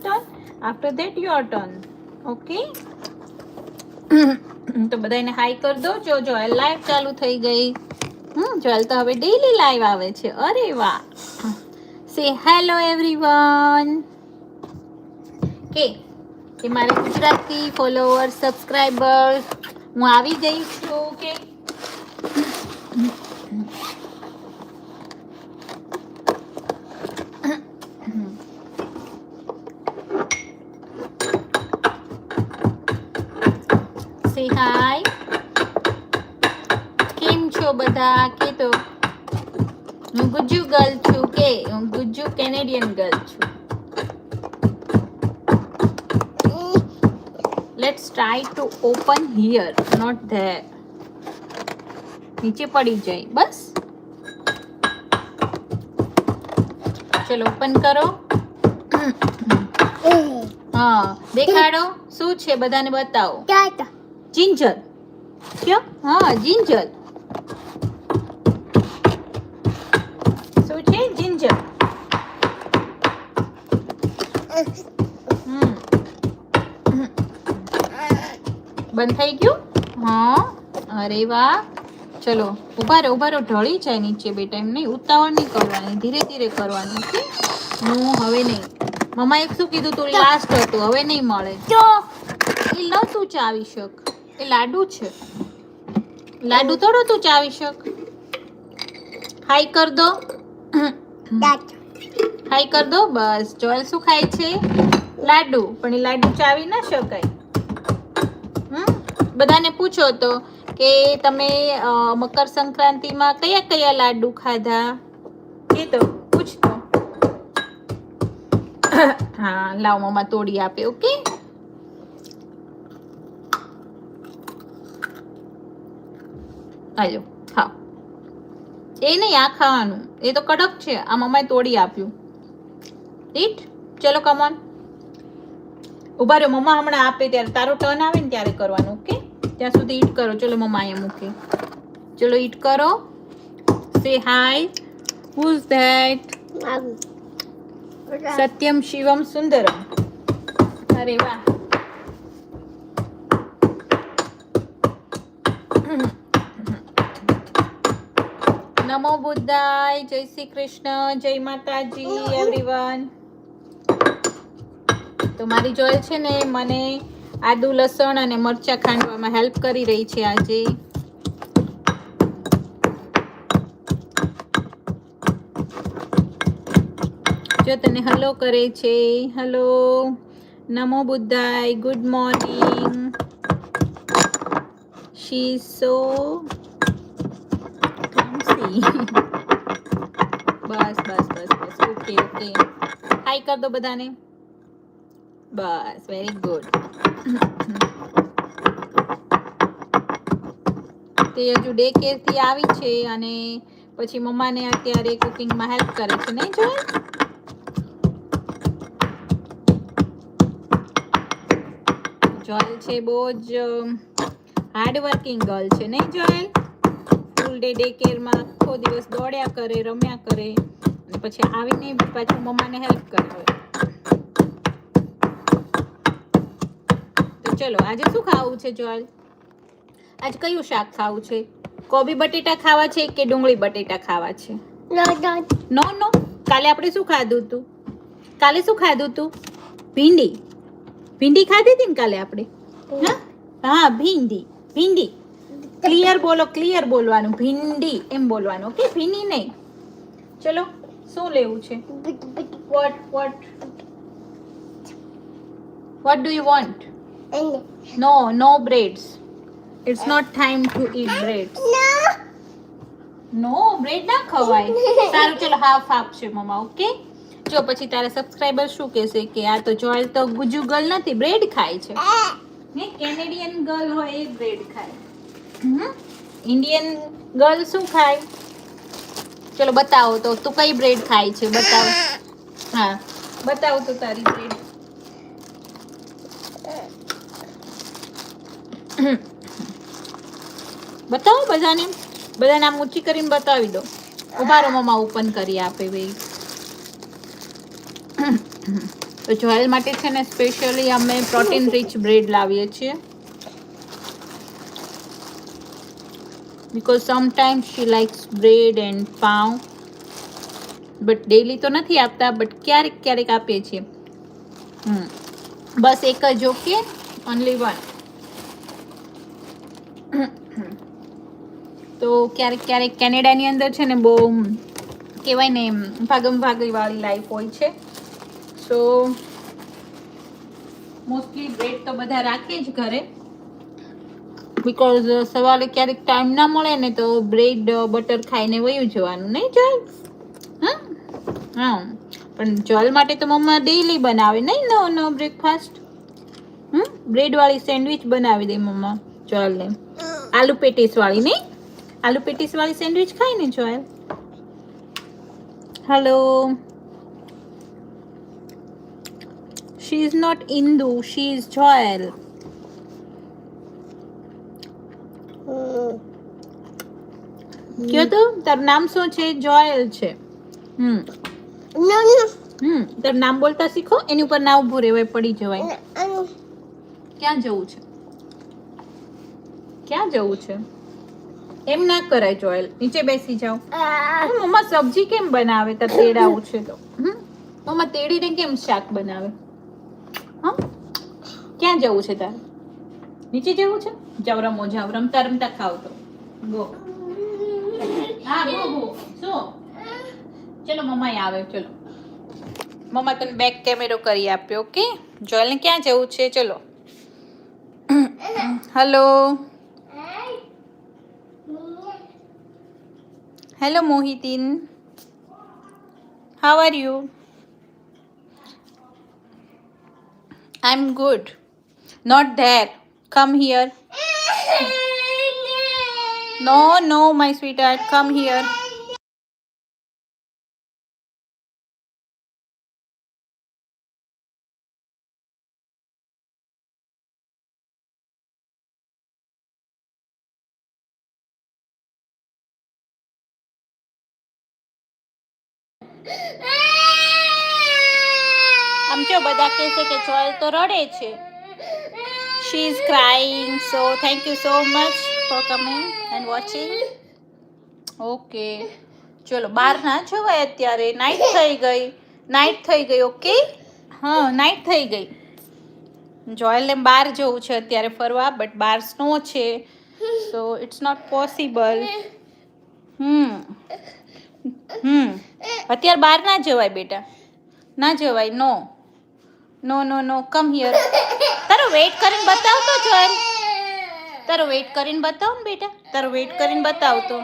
turn. After that, your turn. Okay? તો બધાને high કર દો જો જો લાઈવ ચાલુ થઈ ગઈ હમ જોલ તો હવે ડેઈલી લાઈવ આવે છે અરે વાહ સે હેલો એવરીવન કે કે મારે ગુજરાતી ફોલોવર સબસ્ક્રાઈબર હું આવી ગઈ છું કે સે હાય કેમ છો બધા કે તો હું ગુજ્જુ ગર્લ છું કે હું ગુજ્જુ કેનેડિયન ગર્લ છું let's try to open here not there નીચે પડી જાય બસ ચલો ઓપન કરો હા દેખાડો શું છે બધાને બતાવો જિંજર ક્યો હા જિંજર શું છે? જિંજર બંધ થઈ ગયું? હા. અરે વાહ. ચલો ઊભા રહો ઊભા રહો. ઢળી જાય નીચે બેટા એમ નહીં. ઉતાવળ નહીં કરવાની ધીરે ધીરે કરવાની ઓકે? હું હવે નહીં. મમ્માએ શું કીધું તું? લાસ્ટ હતું હવે નહીં મળે. એ ન તું ચાવી શક. એ લાડુ છે. લાડુ થોડો તું ચાવી શક. હાઈ કર દો. હાઈ કર દો. બસ, જોલ શું ખાય છે? લાડુ. પણ એ લાડુ ચાવી ના શકાય. હમ? બધાને પૂછો તો કે તમે મકર સંક્રાંતિમાં કયા કયા લાડુ ખાધા? એ તો પૂછતો હા, લાવ મમ્મા તોડી આપે, ઓકે? આજો ખાઓ એ નહીં આ ખાવાનું. એ તો કડક છે. આ મમ્માએ તોડી આપ્યું. રીટ? ચલો કમોન ઊભા રહ્યો. મમ્મા હમણાં આપે ત્યારે. તારો ટર્ન આવે ને ત્યારે કરવાનું ઓકે? ત્યાં સુધી ઈટ કરો. ચલો મમ્મા અહીંયા મૂકે. ચલો ઈટ કરો. Say hi who's that Satyam Shivam Sundaram. અરે વાહ. નમો બુદ્ધાય, જય શ્રી કૃષ્ણ, જય માતાજી એવરીવન તો મારી જોય છે ને મને આદુ, લસણ અને મરચા ખાંડવામાં હેલ્પ કરી રહી છે આજે. જો તને હલો કરે છે હલો નમો બુદ્ધાય good morning she so clumsy. બસ બસ બસ બસ. ઓકે ઓકે હાઈ કર દો બધાને. બસ વેરી ગુડ તે હજુ ડે કેરથી આવી છે અને પછી મમ્માને અત્યારે કુકિંગમાં હેલ્પ કરે છે. નહીં જોયે? જોયલ છે બહુ જ હાર્ડવર્કિંગ ગર્લ છે. નહીં જોયલ? ફૂલ ડે ડે કેરમાં આખો દિવસ દોડ્યા કરે રમ્યા કરે અને પછી આવીને પાછું મમ્માને હેલ્પ કરે તો ચલો આજે શું ખાવું છે જોયલ આજ કયું શાક ખાવું છે? કોબી બટેટા ખાવા છે કે ડુંગળી બટેટા ખાવા છે? નો નો કાલે આપણે શું ખાધું હતું કાલે શું ખાધું હતું ભીંડી. ભીંડી ખાધી હતી ને કાલે આપણે? હા હા ભીંડી. ભીંડી. ક્લિયર બોલો ક્લિયર બોલવાનું ભીંડી એમ બોલવાનું ઓકે ભીની નહીં. ચલો શું લેવું છે? What what what do you want no no breads it's not time to eat breads no bread ના ખવાય. સારું ચલો હાફ આપશે મમ્મા ઓકે જો પછી તારા સબસ્ક્રાઇબર શું કહેશે કે આ તો જોયલ તો ગુજુ ગર્લ નથી બ્રેડ ખાય છે. ને કેનેડિયન ગર્લ હોય એ બ્રેડ ખાય. ઇન્ડિયન ગર્લ શું ખાય? ચલો બતાવો તો, તું કઈ બ્રેડ ખાય છે? બતાવો. હા, બતાવો તો તારી બ્રેડ બતાવો બધાને. બધાને આમ ઊંચી કરીને બતાવી દો. ઊભા રહો મમ્મા ઓપન કરી આપે ભાઈ તો જોયલ માટે છે ને સ્પેશિયલી અમે પ્રોટીન રીચ બ્રેડ લાવીએ છીએ. Because sometimes she likes bread and pav but daily તો નથી આપતા બટ ક્યારેક ક્યારેક આપીએ છીએ. હમ. બસ એક જ ઓકે ઓનલી વન તો ક્યારેક ક્યારેક કેનેડાની અંદર છે ને બહુ કહેવાય ને, ભાગમ ભાગીવાળી લાઈફ હોય છે. સો મોસ્ટલી બ્રેડ તો બધા રાખે જ ઘરે. બિકોઝ સવારે ક્યારેક ટાઈમ ના મળે ને તો બ્રેડ બટર ખાઈને વયું જવાનું, નહીં ચાલ હા? હા. પણ જલ માટે તો મમ્મા ડેઈલી બનાવે, નહીં? નો નો બ્રેકફાસ્ટ હમ? બ્રેડવાળી સેન્ડવિચ બનાવી દે મમ્મા જલને આલુ પેટીસવાળી નહીં? આલુ પેટીસવાળી સેન્ડવિચ ખાય ને Joyal hello she is not Indu she is Joyal કયો તો? તારું નામ શું છે? જોયલ છે. હમ. હમ. નામ બોલતા શીખો. એની ઉપર ના ઊભું રહેવાય, પડી જવાય. ક્યાં જવું છે? ક્યાં જવું છે? એમ ના કરાય, જોયલ. નીચે બેસી જાઓ. મમ્મા સબ્જી કેમ બનાવે? તાર તેડાવું છે તો? મમ્મા તેડીને કેમ શાક બનાવે? હા ક્યાં જવું છે તારે? નીચે જવું છે? જાવ રમો જાવ રમતા રમતા ખાવ તો. ગો. હા ગો ગો શું? ચલો મમ્મા આવે, ચલો. મમ્મા તને બેક કેમેરો કરી આપ્યો ઓકે જોયલને ક્યાં જવું છે? ચલો. Hello hello મોહિતીન. How are you I am good not there come here no no my sweetheart come here આમ જો બધા કહેશે કે જોયલ તો રડે છે. She is crying so thank you so much for coming and watching okay ચલો બહાર ના જવાય અત્યારે. નાઇટ થઈ ગઈ. નાઇટ થઈ ગઈ ઓકે હા નાઇટ થઈ ગઈ. જોયલને બહાર જવું છે અત્યારે ફરવા બટ બહાર સ્નો છે. So it's not possible hmm. હમ. અત્યારે બહાર ના જવાય બેટા. ના જવાય નો નો નો નો કમ હિયર તારો વેઇટ કરીને બતાવતો જોયલ તારો વેઇટ કરીને બતાવો ને બેટા. તારો વેઇટ કરીને બતાવ તો.